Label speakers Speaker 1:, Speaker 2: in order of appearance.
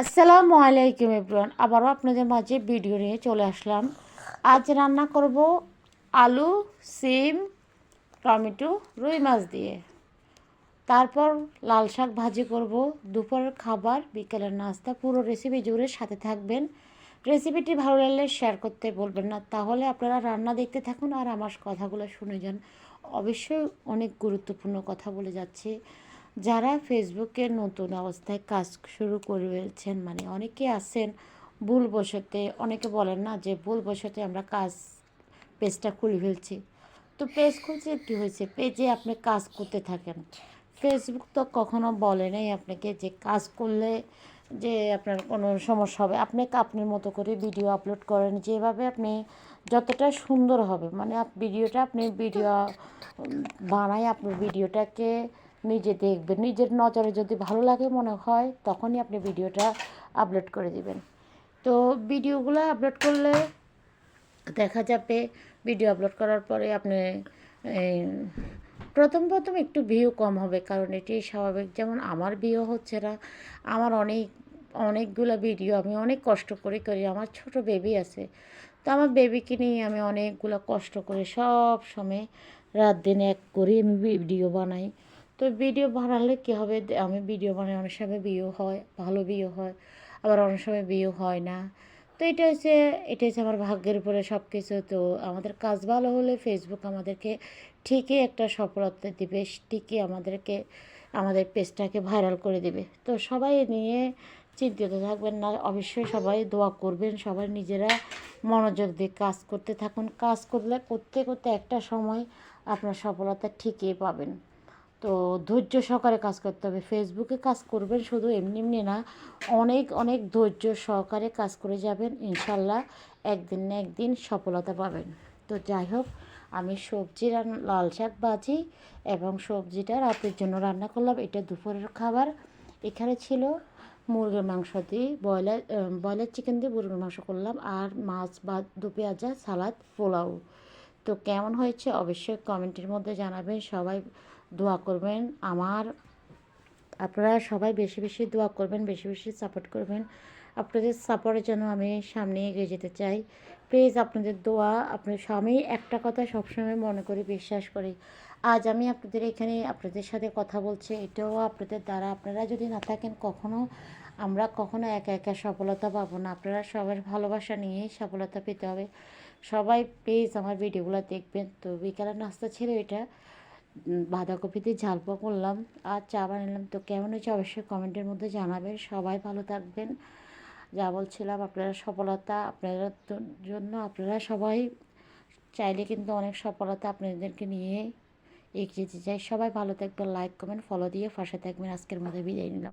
Speaker 1: আসসালামু আলাইকুম এভরিওয়ান, আবারও আপনাদের মাঝে ভিডিও নিয়ে চলে আসলাম। আজ রান্না করব আলু, সিম, টমেটো, রুই মাছ দিয়ে। তারপর লাল শাক ভাজি করব। দুপুরের খাবার, বিকেলের নাস্তা, পুরো রেসিপি জুড়ে সাথে থাকবেন। রেসিপিটি ভালো লাগলে শেয়ার করতে বলবেন না। তাহলে আপনারা রান্না দেখতে থাকুন আর আমার কথাগুলো শুনে যান। অবশ্যই অনেক গুরুত্বপূর্ণ কথা বলে যাচ্ছি। যারা ফেসবুকে নতুন অবস্থায় কাজ শুরু করে ফেলছেন মানে অনেকে আছেন ভুল বসতে, অনেকে বলেন না যে ভুল বসতে আমরা কাজ, পেজটা খুলে ফেলছি। তো পেজ খুলছে, কী হয়েছে? পেজে আপনি কাজ করতে থাকেন। ফেসবুক তো কখনো বলে নাই আপনাকে যে কাজ করলে যে আপনার কোনো সমস্যা হবে। আপনি আপনার মতো করে ভিডিও আপলোড করেন, যেভাবে আপনি যতটা সুন্দর হবে। মানে ভিডিওটা আপনি ভিডিও বানায় আপনার ভিডিওটাকে নিজে দেখবেন। নিজের নজরে যদি ভালো লাগে মনে হয়, তখনই আপনি ভিডিওটা আপলোড করে দিবেন। তো ভিডিওগুলো আপলোড করলে দেখা যাবে ভিডিও আপলোড করার পরে আপনি প্রথম প্রথম একটু ভিউ কম হবে, কারণ এটি স্বাভাবিক। যেমন আমার ভিউ হচ্ছে না, আমার অনেক, অনেকগুলো ভিডিও আমি অনেক কষ্ট করে করি, আমার ছোট বেবি আছে। তো আমার বেবিকে নিয়ে আমি অনেকগুলো কষ্ট করে সব সময় রাত দিন এক করি আমি ভিডিও বানাই। তো ভিডিও বানালে কী হবে? আমি ভিডিও বানাই, অনেক সময় বিয়ে হয়, ভালো বিয়ে হয়, আবার অনেক সময় বিয়ে হয় না। তো এটা হচ্ছে এটা হচ্ছে আমার ভাগ্যের উপরে সব কিছু তো আমাদের কাজ ভালো হলে ফেসবুক আমাদেরকে ঠিকই একটা সফলতা দিবে, ঠিকই আমাদেরকে, আমাদের পেজটাকে ভাইরাল করে দিবে। তো সবাই নিয়ে চিন্তিত থাকবেন না, অবশ্যই সবাই দোয়া করবেন, সবাই নিজেরা মনোযোগ দিয়ে কাজ করতে থাকুন। কাজ করলে করতে করতে একটা সময় আপনার সফলতা ঠিকই পাবেন। তো ধৈর্য সহকারে কাজ করতে হবে। ফেসবুকে কাজ করবেন শুধু এমনি এমনি না, অনেক অনেক ধৈর্য সহকারে কাজ করে যাবেন। ইনশাল্লাহ একদিন না একদিন সফলতা পাবেন। তো যাই হোক, আমি সবজি লাল শাক ভাজি এবং সবজিটা রাতের জন্য রান্না করলাম। এটা দুপুরের খাবার। এখানে ছিল মুরগির মাংস দিয়ে ব্রয়লার ব্রয়লার চিকেন দিয়ে মুরগির মাংস করলাম আর মাছ বা দু পেঁয়াজা, সালাদ, পোলাও। তো কেমন হয়েছে অবশ্যই কমেন্টের মধ্যে জানাবেন। সবাই দোয়া করবেন। আমার, আপনারা সবাই বেশি বেশি দোয়া করবেন, বেশি বেশি সাপোর্ট করবেন। আপনাদের সাপোর্টের জন্য আমি সামনে এগিয়ে যেতে চাই। প্লিজ আপনাদের দোয়া, আপনার স্বামী একটা কথা সবসময় মনে করি বিশ্বাস করি। আজ আমি আপনাদের এখানে আপনাদের সাথে কথা বলছি। এটাও আপনাদের দ্বারা। আপনারা যদি না থাকেন, কখনো আমরা কখনো একা একা সফলতা পাবো না। আপনারা সবার ভালোবাসা নিয়েই সফলতা পেতে হবে। সবাই প্লিজ আমার ভিডিওগুলো দেখবেন। তো বিকালের নাস্তা ছিল এটা। বাঁধাকপিতে ঝাল করলাম আর চা বানালাম। তো কেমন হয়েছে অবশ্যই কমেন্টের মধ্যে জানাবেন। সবাই ভালো থাকবেন। যা বলছিলাম, আপনারা সফলতা আপনাদের জন্য আপনারা সবাই চাইলে কিন্তু অনেক সফলতা আপনাদেরকে নিয়ে এগিয়ে যেতে চাই। সবাই ভালো থাকবেন লাইক কমেন্ট ফলো দিয়ে ফাঁসে থাকবেন। আজকের মধ্যে বিদায় নিলাম।